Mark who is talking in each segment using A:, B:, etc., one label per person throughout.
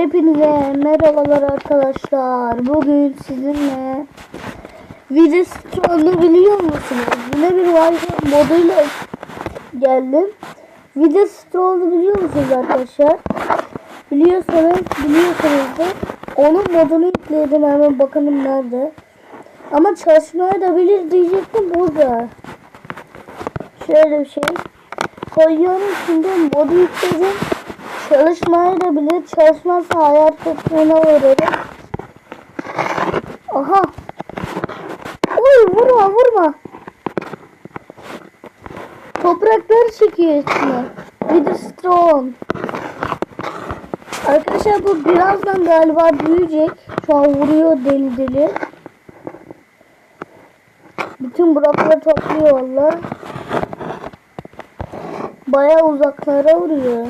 A: Hepinize merhabalar arkadaşlar. Bugün sizinle Video Stroll'u biliyor musunuz? Yine bir Wi-Fi moduyla geldim. Video Stroll'u biliyor musunuz arkadaşlar? Biliyorsanız biliyorsanızdır. Onun modunu yükledim hemen bakalım nerede. Ama çalışmaya da bilir diyecektim burada. Şöyle bir şey. Koyuyorum şimdi modu yükledim. Çalışmayı da bilir. Çalışmazsa hayal kırıklığına uğrarım. Aha. Oy vurma vurma. Toprakları çekiyor içine. De strong. Arkadaşlar bu birazdan galiba büyüyecek. Şu an vuruyor deli deli. Bütün blokları topluyor valla. Baya uzaklara vuruyor.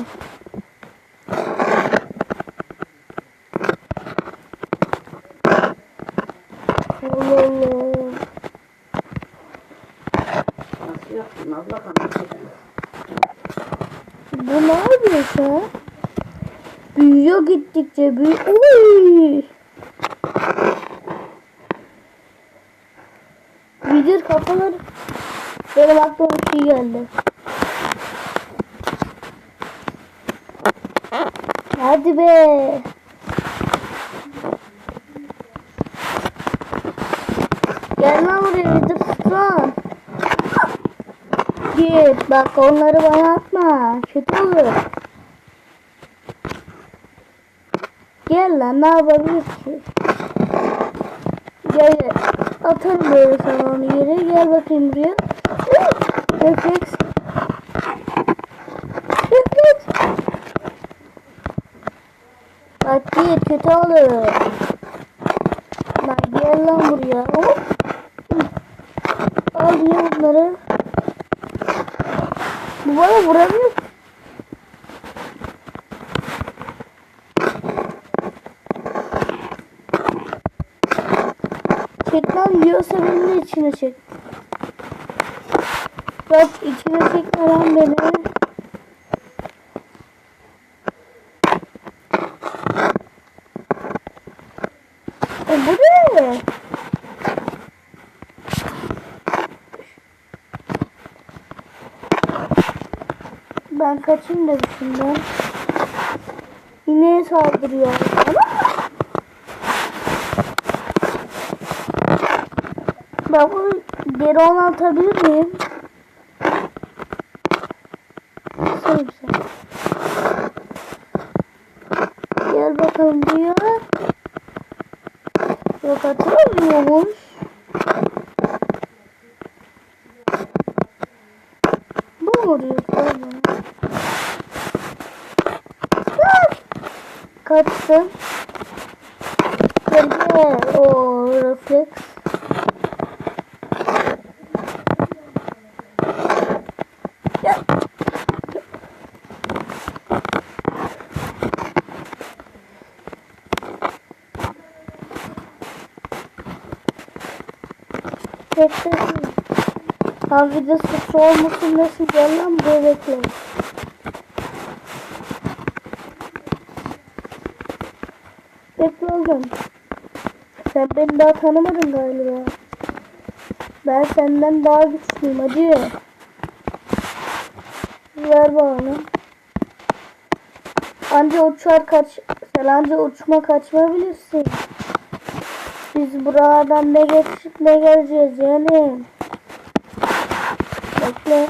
A: Sen? Büyüyor gittikçe büyüyor. Oy! Vidir kafaları. Aklıma bir şey geldi. Hadi be. Gel lan buraya Vidir tutun. Git bak onları bana atma. Kötü olur. Gel lan ne yapabilir ki? Gel gel. Atarım böyle sana onu yere. Gel bakayım buraya. Refleks. Refleks. Bak git kötü olur. Lan gel lan buraya. Hop. Al ye bunları. Bu bana vuramıyor. ki. Çek lan yiyorsa beni de içine çek. Bak içine çekme lan beni. E bu ne? Ben kaçayım da şundan. Yine saldırıyor. Ama ben bunu geri ona atabilir miyim? Sen güzel. Gel bakalım diyor. Yok atamıyormuş. Bu mu vuruyor? Tamam. Ah! Kaçtım. Gel gel. O refleks. Gel. Bekle. Abi videosu soğumasın nasıl gel lan buraya bekle. Bekle oğlum. Sen beni daha tanımadın galiba. Ben senden daha güçlüyüm hadi. Ver bana. Anca uçar kaç, sen anca uçma kaçma bilirsin. Biz buradan ne geçip ne geleceğiz yani. Bekle.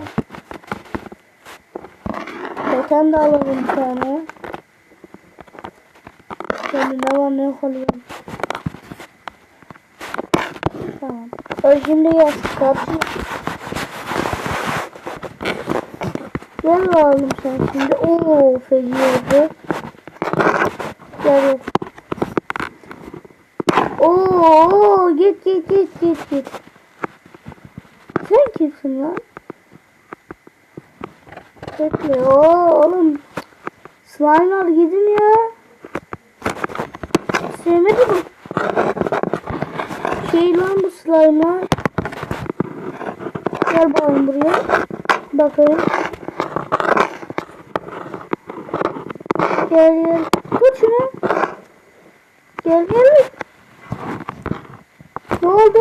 A: Zaten de alalım bir tane. Şimdi ne var ne yok alıyorum. Tamam. O şimdi gel. Kapı. Gel bakalım sen şimdi. Oo feci oldu. Gel gel. Oo git git git git git. Sen kimsin lan? Bekle. Oğlum. Slime'lar gidin ya. Sevmedim mi? Şey lan bu slime'lar. Gel bakalım buraya. Bakayım. Gel gel. Tut şunu. Gel gel. Ne oldu?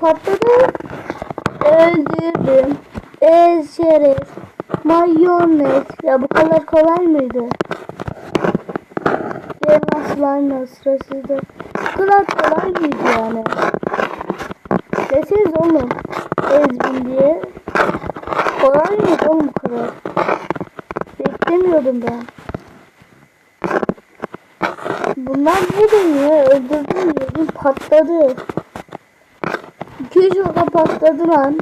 A: Patladı. Öldürdüm. Ez şeref. Mayonez. Ya bu kadar kolay mıydı? Aynı sırasıydı. Bu kadar kolay mıydı yani? Deseniz oğlum. Ezbin diye. Kolay mıydı oğlum bu kadar? Beklemiyordum ben. Bunlar ne deniyor? Öldürdüm dedim patladı. 200 oda patladı lan.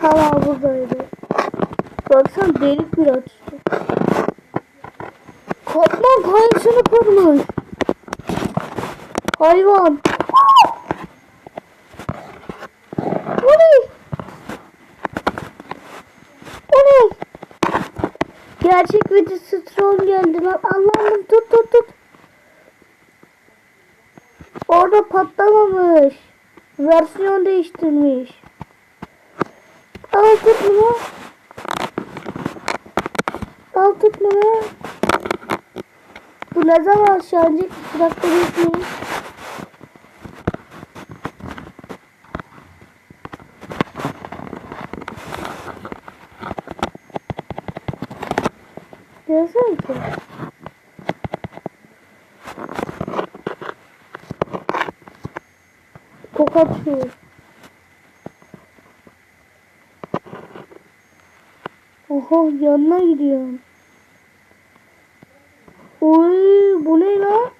A: Tamam buradaydı. Baksana delik bir açtı. Kaplan kayısını kırmış. Hayvan. O ne? O ne? Gerçek video troll geldi lan. Allah'ım tut tut tut. Orada patlamamış. Versiyon değiştirmiş. Al tut bunu. Al. Bu ne zaman aşağı inecek? Bir dakika bekleyin. Diyorsun ki. Ok atıyor. Oha yanına gidiyorum. Oy bu ne lan?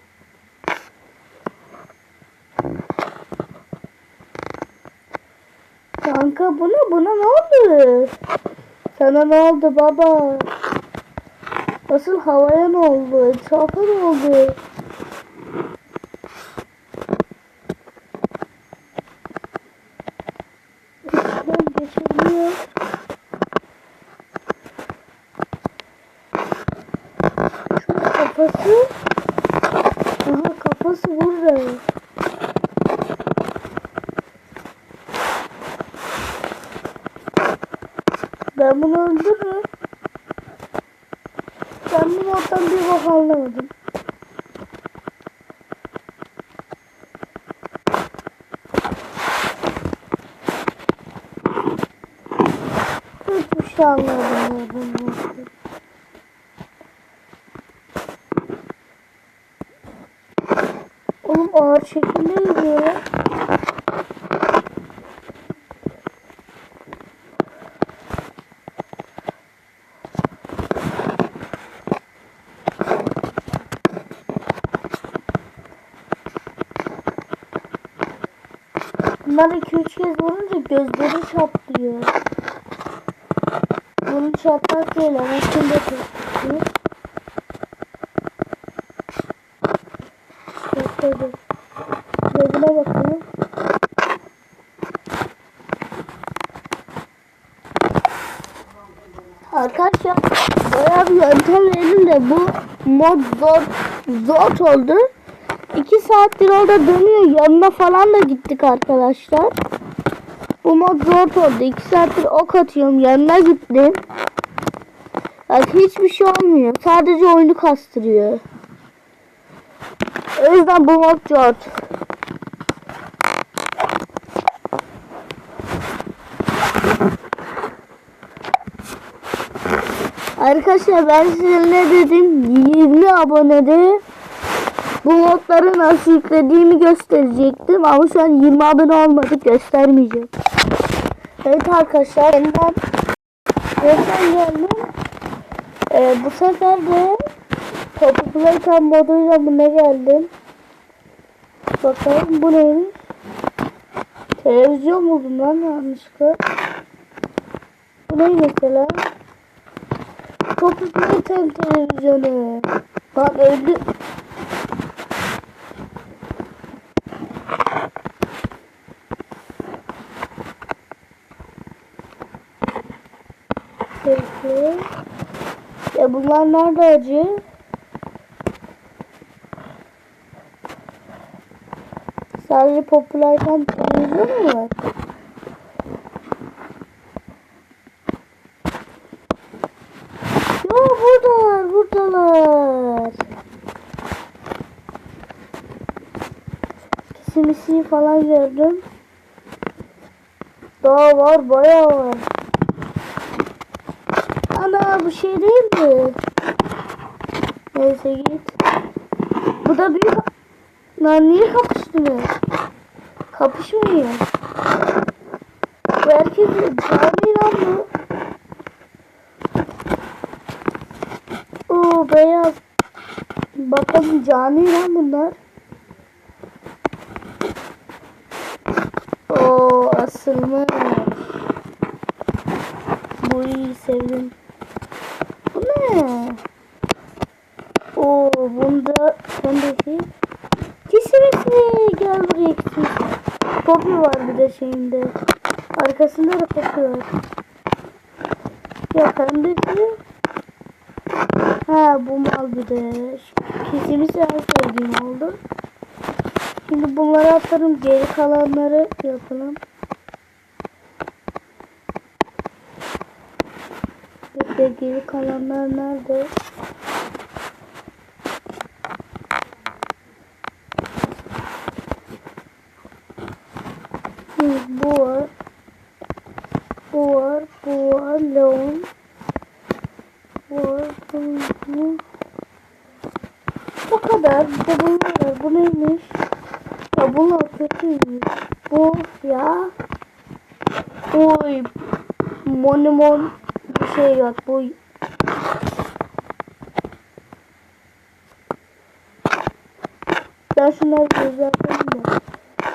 A: Kanka bu ne? Buna ne oldu? Sana ne oldu baba? Asıl havaya ne oldu? Etrafa ne oldu? İçinden geçebiliyor. Şu kafası. Aha kafası burada. Ben bunu öldürürüm. Ben bunu oradan bir bak anlamadım. Hiçbir şey anlamadım. oradan. Oğlum ağır şekilde ya. Bunlar 2-3 kez vurunca gözleri çatlıyor. Ama şimdi çatlıyor. Çatladı. Gözüne bakalım. Arkadaşlar bayağı bir yöntem verdim de bu mod zor, zor oldu. 2 saattir orada dönüyor. Yanına falan da gittik arkadaşlar. Bu mod zor oldu. 2 saattir ok atıyorum. Yanına gittim. Bak hiçbir şey olmuyor. Sadece oyunu kastırıyor. O yüzden bu mod zor. Arkadaşlar ben size ne dedim? 20 abonede bu modları nasıl yüklediğimi gösterecektim ama şu an 20 abone olmadık göstermeyeceğim. Evet arkadaşlar benden nereden geldim? Ee, bu sefer de Poppy Playtime moduyla buna geldim. Bakalım bu neymiş? Televizyon buldum lan yanlışlıkla. Bu ne mesela? Poppy Playtime televizyonu. Bak öldü. Peki. Ya bunlar nerede acı? Sadece popülerden televizyon mu var? Yo burada var burada. buradalar. Kesimisi falan gördüm. Daha var bayağı var. Bu şey değil mi? Neyse git. Bu da büyük. Lan niye kapıştınız? Kapışmıyor. Bu herkes cani lan bu. Oo beyaz. Bakalım cani lan bunlar. Oo asılmış. Bu iyi sevdim. Ne? Oo bunda de şey. Kesinlikle gel buraya kesin. Poppy var bir de şeyinde. Arkasında da Poppy var. Ya pembesi. Ha bu mal bir de. Kesinlikle en sevdiğim oldu. Şimdi bunları atarım. Geri kalanları yapalım. Bekle geri kalanlar nerede? Bu var. Bu var. Bu var. Bu. Bu, bu. Bu kadar. De bunlar. Bu neymiş? Ya bunlar kötüymüş. Bu ya. Oy. Monimon bir şey yok. Bu Ben şunları düzelteyim de.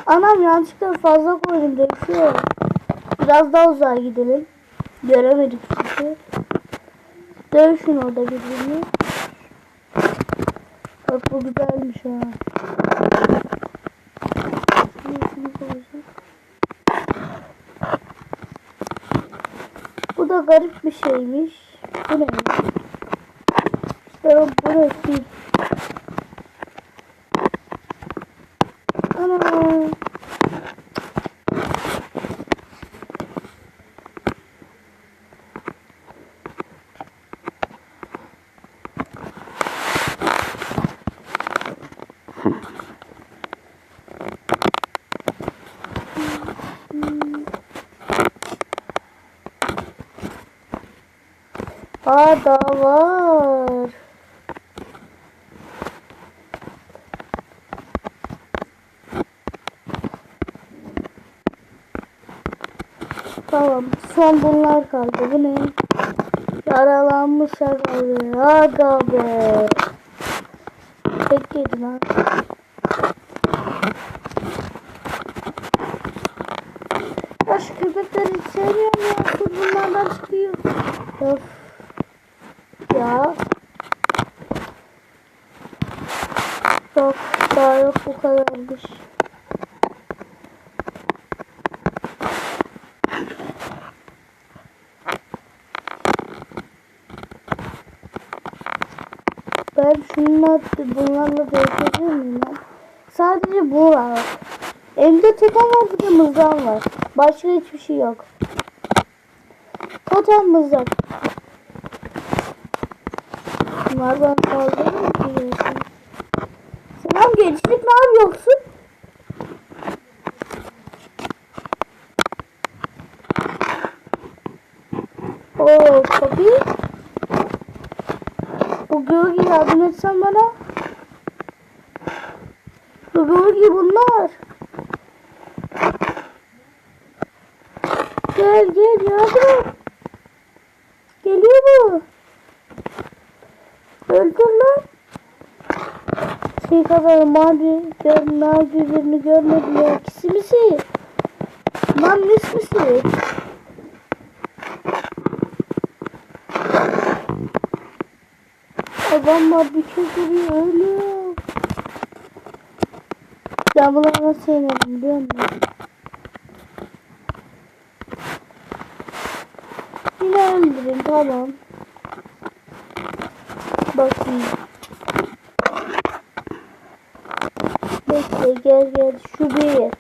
A: Anam yanlışlıkla fazla koydum değişiyor. Biraz daha uzağa gidelim. Göremedik çünkü. Dövüşün orada birbirini. Bak bu güzelmiş ha. Şunu koyacağım. Bu da garip bir şeymiş. Bu ne? İşte bu ne? Fil. Ana. Aa daha var. Tamam. Son bunlar kaldı. Bu ne? Yaralanmış herhalde. Aga be. Tek yedi lan. Ya şu köpekleri hiç sevmiyorum ya. Dur bunlardan çıkıyor. Of. Ya. Yok. Daha yok bu kadarmış. Ben şunlar, bunlarla değişebilir miyim lan? Sadece bu var. Elimde totem var bir de mızrağım var. Başka hiçbir şey yok. Totem mızrak. Bunlar bana saldırır mı ki diyorsun? Selam gençlik ne yapıyorsun? Oo Poppy. Bu gölge yardım etsen bana. Bu gölge bunlar. Gel gel yardım. Geliyor bu. Öldür lan. Şey kadar mavi, gör, mavi birini görmedim ya. Kisi misi? Lan mis misi? Adamlar bir şey duruyor ölüyor. Nasıl yenerim biliyor musun? Yine öldürün tamam. Bakayım. Bekle gel gel. Şu bir.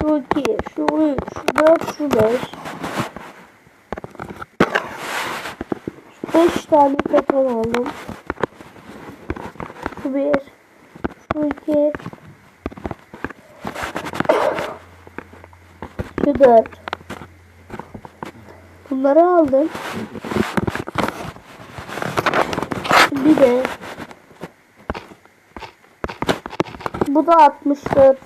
A: Şu iki. Şu üç. Şu dört. Şu beş. Şu beş tane totem aldım. Şu bir. Şu iki. Şu dört. Bunları aldım. Bir de bu da 64.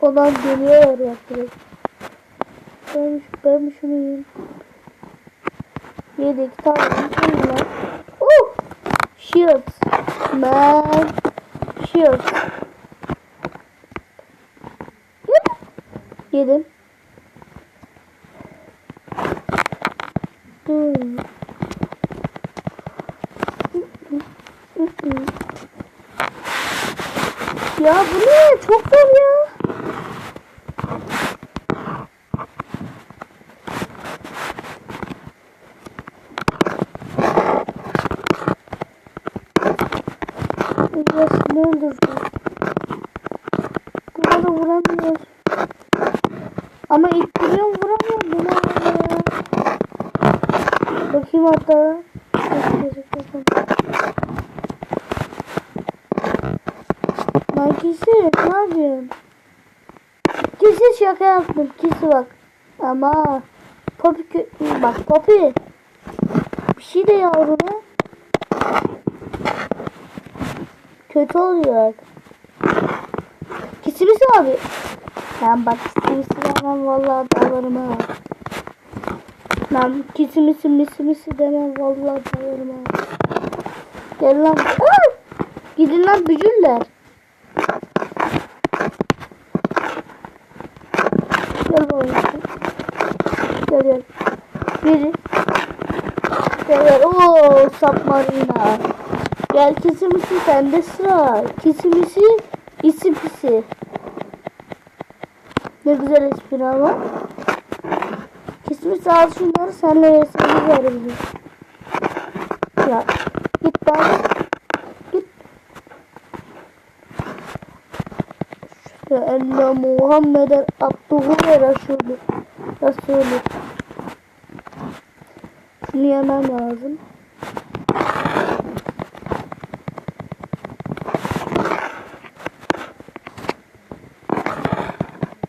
A: Olan geliyor ya direkt. Ben, ben şunu yiyeyim. Yedik tamam. Şunlar. Uh! Shield. Man. Shield. Yedim. Yedim. Hmm. Ya bu ne? Çok zor ya. Biraz ne öldürdü? Buna da vuramıyor. Ama ittiriyorum vuramıyor. Bu ne ya? Bakayım hatta. Lan kisi ne yapıyorsun? Kisi şaka yaptım. Kisi bak. Ama Poppy bak Poppy. Bir şey de yavruna. Kötü oluyor. Kisi misin abi? Ben bak kisi misin demem vallahi dalarım ha. Ben kisi misin misi misi demem vallahi dalarım ha. Gel lan. Aa! Gidin lan bücürler. Gel babacığım. Gel gel. Biri. Gel. Ooo submarina. Gel kesimisi sende sıra. Kesimisi isi pisi. Ne güzel espri ama. Kesimisi al şunları senle resmini verebilir. Ya git lan. Git. Ya enne Muhammeden abduhu ve Resulü. Resulü. Şunu yemem lazım.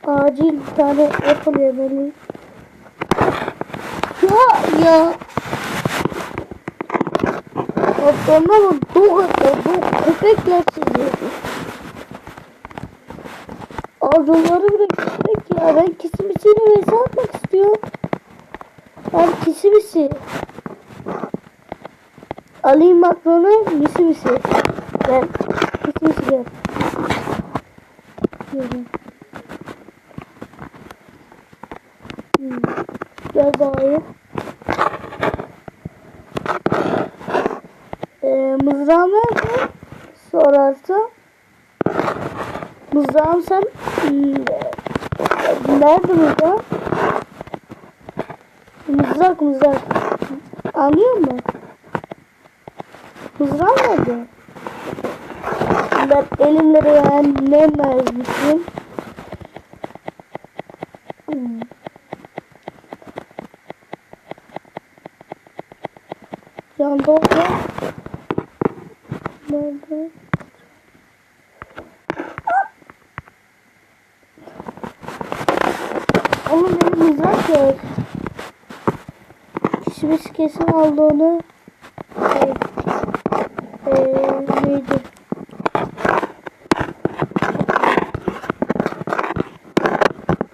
A: Acil bir tane apple yemeliyim. Ya ya. Aptalına mı? Dog atıyor. Dog köpekler sizi. Ağzımları bile köpek ya. Ben kisimisiyle vs atmak istiyorum. Ben kisimisi. Alayım makronu misimisi. Ben kisimisi gel. Gelin. Hmm. Gel bakayım. Ee, mızrağım nerede? Sorarsa. Mızrağım sen... Hmm, Nerede mızrağım? Mızrak mızrak. Anlıyor musun? Mızrağım nerede? Ben elimle mermişim? Hmm. Yanda orada. Nerede? Oğlum benim mızrak yok. Kişimiz kesin aldı onu. Şey, ee, neydi?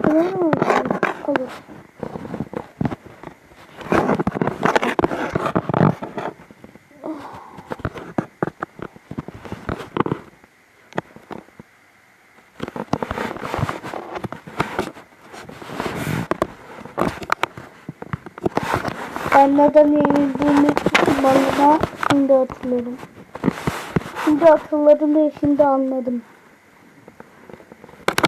A: Bulamıyorum. Alır. Ben neden yenildiğimi malına şimdi hatırladım. Şimdi hatırladım ve şimdi anladım.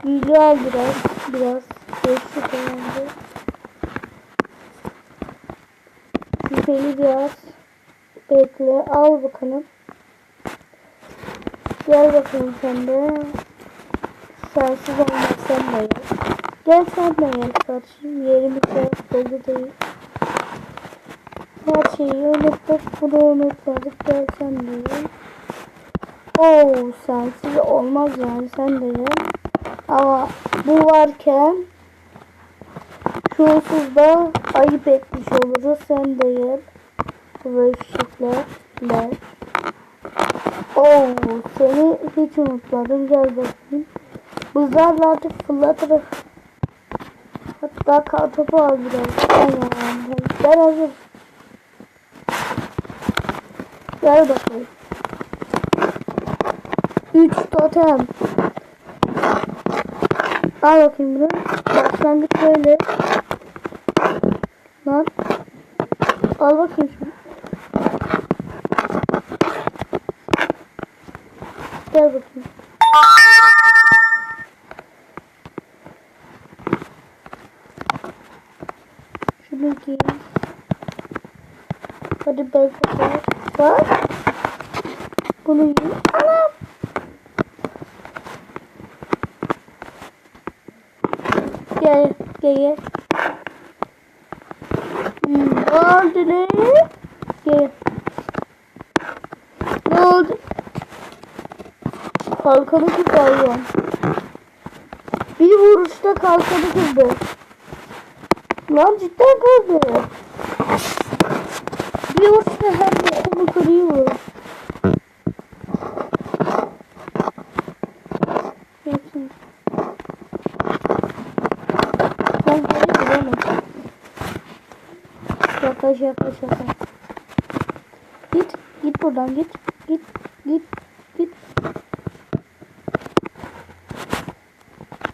A: Al biraz. Biraz. Değişik önemli. Şüpheli biraz. Bekle. Al bakalım. Gel bakalım sen de. Sensiz olmazsan da gel. Gel sen de gel kardeşim. Yerimiz de dolu değil. Her şeyi unuttuk. Bunu unutmadık. Gel sen de gel. Oo sensiz olmaz yani sen de. Ama bu varken şunsuz da ayıp etmiş oluruz. Sen de. Bu fişekler. Ver. Oo seni hiç unutmadım. Gel bakayım. Buzlarla artık fırlatırız. Hatta kartopu al biraz. Ben hazır. Gel bakalım. Üç totem. Al bakayım bunu. Başlangıç böyle. Lan. Al bakayım şunu. Gel bakayım. Şunu giy. Hadi ben kadar. Bak. Bunu giy. Anam. Gel, gel. Hmm, Ne oldu ne? Gel. Ne oldu? Kalkanı kırdı. Bir vuruşta kalkanı kırdı. Lan cidden kırdı. Bir vuruşta her bokumu kırıyor. Geçin. Ben geri giremem. Şaka şaka şaka. Git git buradan git git git git.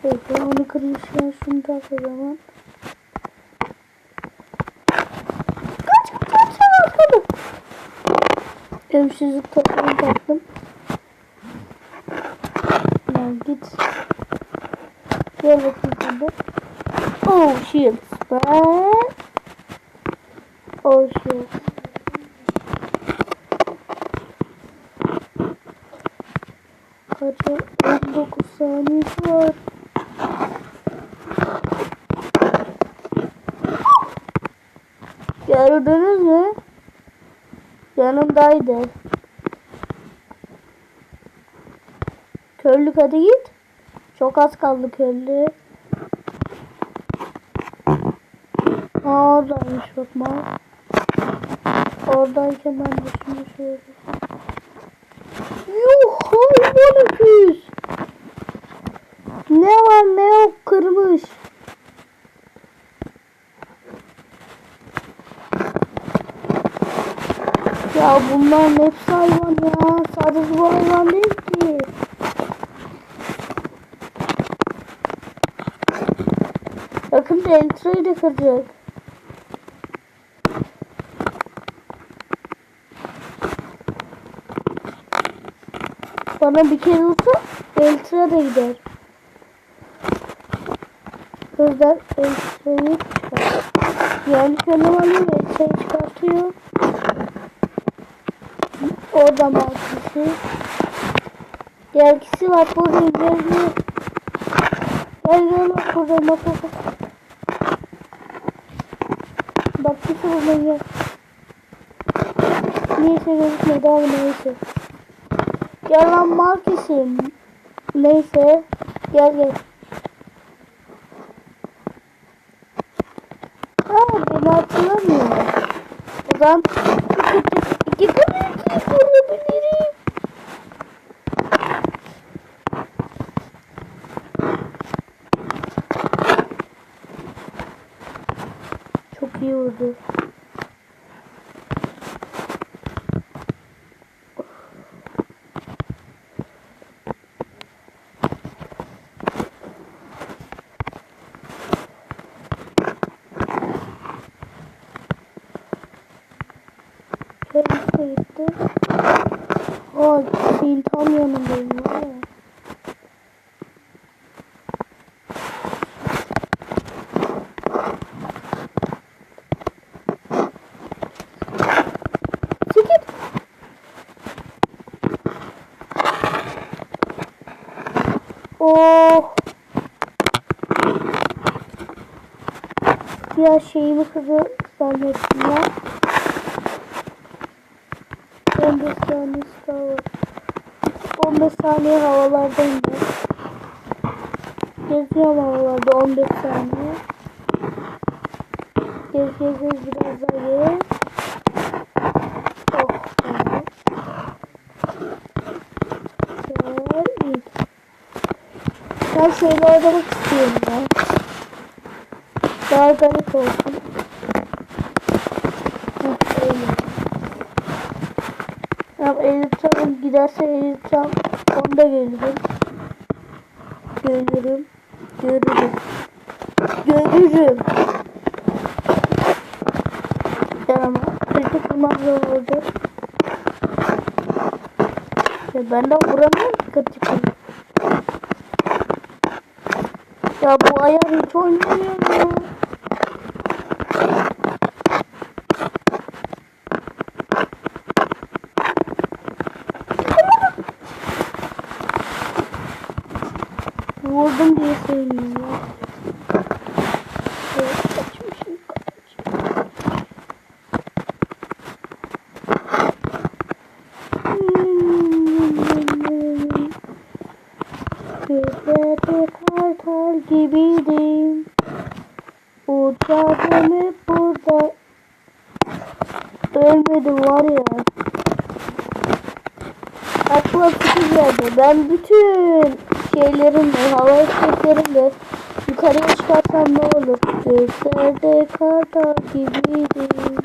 A: Peki onu kırmışken şunu tak o zaman. Kaç kaç sen atladı. Ölümsüzlük toplum taktım. Ya git. Gel bakayım şimdi. Oh shield. Ben. Shield. Kaça 19 saniyesi var. Gördünüz mü? Yanımdaydı. Körlük hadi git. Çok az kaldı körlük. Aa, oradaymış bakma. Oradayken ben de şunu şöyle. Yuh hayvan öküz. Ne var ne yok kırmış. Ya bunların hepsi hayvan ya. Sadece bu hayvan değil ki. Yakında Eltra'yı da kıracak. Bana bir kere olsa Eltra da gider. Kızlar Eltra'yı çıkar. Yani kendim alıyor Eltra'yı çıkartıyor. Orada markası. Gergisi var burada gel gel. Gel bak burada bak bak. bir burada gel. Neyse gözükmedi abi neyse. Gel lan markesim. Neyse. Gel gel. Aa beni hatırlamıyor. O zaman güya şeyimi kızı zannettim ya. Ben de saniye Star Wars. 15 saniye havalardayım ben. Geziyorum havalarda 15 saniye. Gez gez gez biraz daha ye. Oh. Güzel. Şey ben Garip olsun. Elif Can'ın giderse Elif Can onda gelirim. Görürüm. Görürüm. Görürüm. Güzel ama kritik bulmak zor olacak. Ya ben de vuramıyorum kritik bulmak. Ya bu ayar hiç oynamıyor. Gibiydim. Uçardım hep burada. Ölmedim var ya. Aklıma geldi. Ben bütün şeylerimle, hava efektlerimle yukarıya çıkarsam ne olur? Gözlerde kartal gibiydim.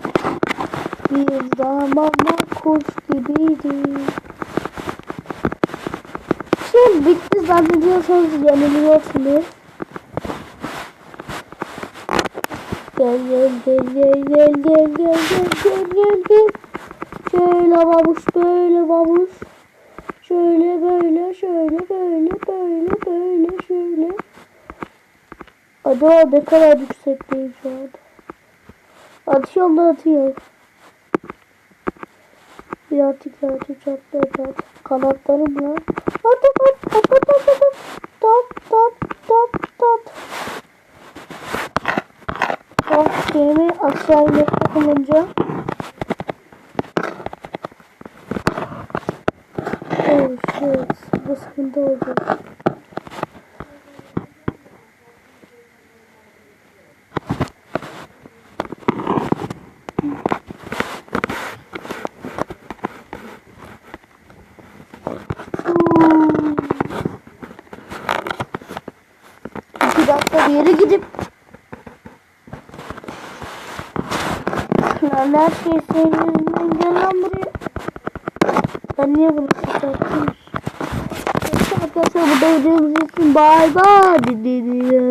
A: Bir zamanlar kuş gibiydim. Şey bitti zannediyorsanız yanılıyorsunuz. Gel gel gel gel gel gel gel gel gel gel. Şöyle babuş böyle babuş. Şöyle böyle şöyle böyle böyle böyle şöyle. Acaba ne kadar yüksekteyim şu da atıyor. Bir at iki at üç at dört at. Kanatlarımla. At at at at at at saniye dokununca. Oh shit. Bu sıkıntı oldu. bir yere gidip her şey senin yüzünden gel lan buraya. Ben niye bunu çıkarttım? Arkadaşlar burada videomuz için bye bye.